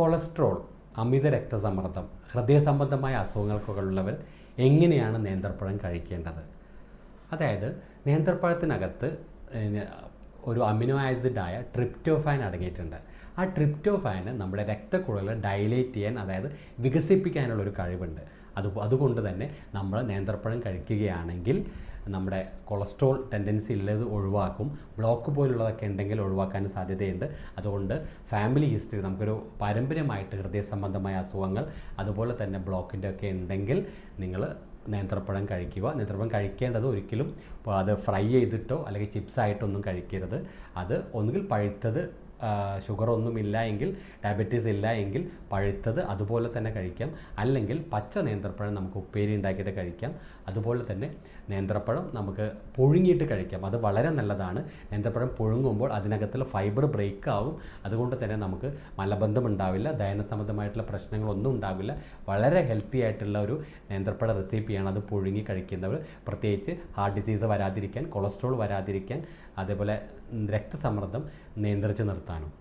Cholesterol അമിത രക്തസമ്മർദ്ദം ഹൃദയ സംബന്ധമായ അസുഖങ്ങൾക്കൊക്കെ ഉള്ളവർ എങ്ങനെയാണ് നേന്ത്രപ്പഴം കഴിക്കേണ്ടത്? അതായത് നേന്ത്രപ്പഴത്തിനകത്ത് ഒരു അമിനോ ആസിഡായ ട്രിപ്റ്റോഫാൻ അടങ്ങിയിട്ടുണ്ട്. ആ ട്രിപ്റ്റോഫാന് നമ്മുടെ രക്തക്കുഴലുകൾ ഡയലേറ്റ് ചെയ്യാൻ അതായത് വികസിപ്പിക്കാനുള്ള ഒരു കഴിവുണ്ട്. അത് അതുകൊണ്ട് തന്നെ നമ്മൾ നേന്ത്രപ്പഴം കഴിക്കുകയാണെങ്കിൽ നമ്മുടെ കൊളസ്ട്രോൾ ടെൻഡൻസി ഉള്ളത് ഒഴിവാക്കും. ബ്ലോക്ക് പോലുള്ളതൊക്കെ ഉണ്ടെങ്കിൽ ഒഴിവാക്കാൻ സാധ്യതയുണ്ട്. അതുകൊണ്ട് ഫാമിലി ഹിസ്റ്ററി നമുക്കൊരു പാരമ്പര്യമായിട്ട് ഹൃദയ സംബന്ധമായ അസുഖങ്ങൾ അതുപോലെ തന്നെ ബ്ലോക്കിന്റെ ഒക്കെ ഉണ്ടെങ്കിൽ നിങ്ങൾ നേന്ത്രപ്പഴം കഴിക്കുക. നേന്ത്രപ്പഴം കഴിക്കേണ്ടത് ഒരിക്കലും അത് ഫ്രൈ ചെയ്തിട്ടോ അല്ലെങ്കിൽ ചിപ്സ് ആയിട്ടൊന്നും കഴിക്കരുത്. അത് ഒന്നുകിൽ പഴുത്തത് ഷുഗർ ഒന്നും ഇല്ല എങ്കിൽ ഡയബറ്റീസ് ഇല്ല എങ്കിൽ പഴുത്തത് അതുപോലെ തന്നെ കഴിക്കാം. അല്ലെങ്കിൽ പച്ച നേന്ത്രപ്പഴം നമുക്ക് ഉപ്പേരി ഉണ്ടാക്കിയിട്ട് കഴിക്കാം. അതുപോലെ തന്നെ നേന്ത്രപ്പഴം നമുക്ക് പുഴുങ്ങിയിട്ട് കഴിക്കാം. അത് വളരെ നല്ലതാണ്. നേന്ത്രപ്പഴം പുഴുങ്ങുമ്പോൾ അതിനകത്തുള്ള ഫൈബർ ബ്രേക്ക് ആവും. അതുകൊണ്ട് തന്നെ നമുക്ക് മലബന്ധം ഉണ്ടാവില്ല ദഹന സംബന്ധമായിട്ടുള്ള പ്രശ്നങ്ങളൊന്നും ഉണ്ടാവില്ല. വളരെ ഹെൽത്തി ആയിട്ടുള്ള ഒരു നേന്ത്രപ്പഴ റെസിപ്പിയാണ് അത് പുഴുങ്ങി കഴിക്കുന്നവർ. പ്രത്യേകിച്ച് ഹാർട്ട് ഡിസീസ് വരാതിരിക്കാൻ കൊളസ്ട്രോൾ വരാതിരിക്കാൻ അതേപോലെ രക്തസമ്മർദ്ദം നിയന്ത്രിച്ച് നിർത്താനും